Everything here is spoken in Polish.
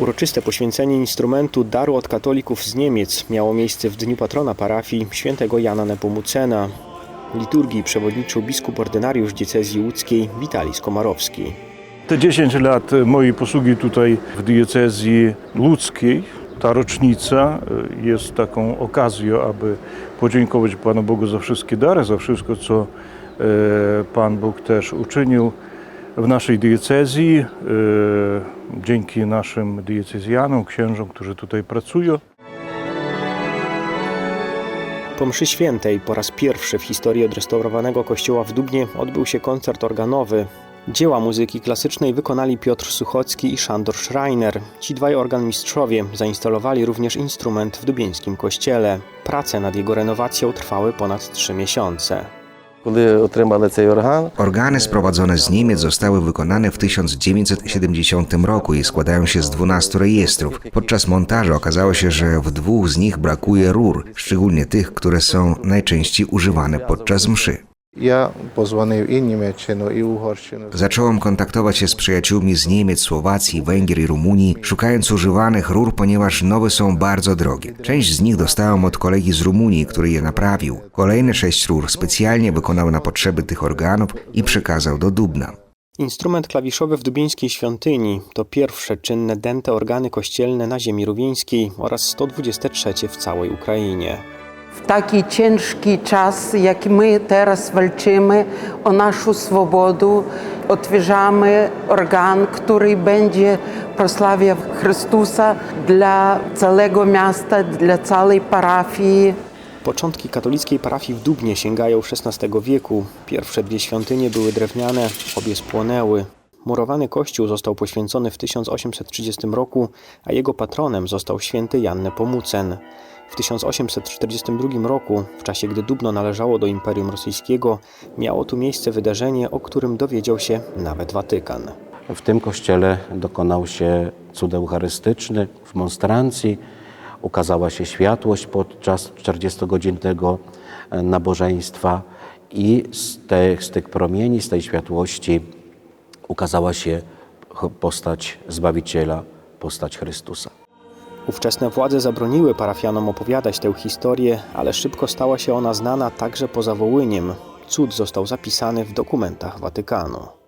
Uroczyste poświęcenie instrumentu daru od katolików z Niemiec miało miejsce w dniu patrona parafii świętego Jana Nepomucena. Liturgii przewodniczył biskup ordynariusz diecezji łódzkiej Witalis Komarowski. Te 10 lat mojej posługi tutaj w diecezji ludzkiej, ta rocznica e, jest taką okazją, aby podziękować Panu Bogu za wszystkie dary, za wszystko, co e, Pan Bóg też uczynił w naszej diecezji, e, dzięki naszym diecezjanom, księżom, którzy tutaj pracują. Po mszy świętej po raz pierwszy w historii odrestaurowanego kościoła w Dubnie odbył się koncert organowy. Dzieła muzyki klasycznej wykonali Piotr Suchocki i Szandor Schreiner. Ci dwaj organmistrzowie zainstalowali również instrument w dubieńskim kościele. Prace nad jego renowacją trwały ponad trzy miesiące. Коли отримали цей орган, Organy sprowadzone z Niemiec zostały wykonane w 1970 roku i składają się z 12 rejestrów. Podczas montażu okazało się, że w dwóch z nich brakuje rur, szczególnie tych, które są najczęściej używane podczas mszy. Ja i i Zacząłem kontaktować się z przyjaciółmi z Niemiec, Słowacji, Węgier i Rumunii, szukając używanych rur, ponieważ nowe są bardzo drogie. Część z nich dostałem od kolegi z Rumunii, który je naprawił. Kolejne sześć rur specjalnie wykonał na potrzeby tych organów i przekazał do Dubna. Instrument klawiszowy w dubińskiej świątyni to pierwsze czynne dęte organy kościelne na ziemi rówieńskiej oraz 123 w całej Ukrainie. W taki ciężki czas, jak my teraz walczymy o naszą swobodę, otwieramy organ, który będzie prosławiał Chrystusa dla całego miasta, dla całej parafii. Początki katolickiej parafii w Dubnie sięgają XVI wieku. Pierwsze dwie świątynie były drewniane, obie spłonęły. Murowany kościół został poświęcony w 1830 roku, a jego patronem został święty Jan Nepomucen. W 1842 roku, w czasie gdy Dubno należało do Imperium Rosyjskiego, miało tu miejsce wydarzenie, o którym dowiedział się nawet Watykan. W tym kościele dokonał się cud eucharystyczny w monstrancji. Ukazała się światłość podczas 40-godzinnego nabożeństwa i z tych, z tych promieni, z tej światłości ukazała się postać Zbawiciela, postać Chrystusa. Ówczesne władze zabroniły parafianom opowiadać tę historię, ale szybko stała się ona znana także poza Wołyniem. Cud został zapisany w dokumentach Watykanu.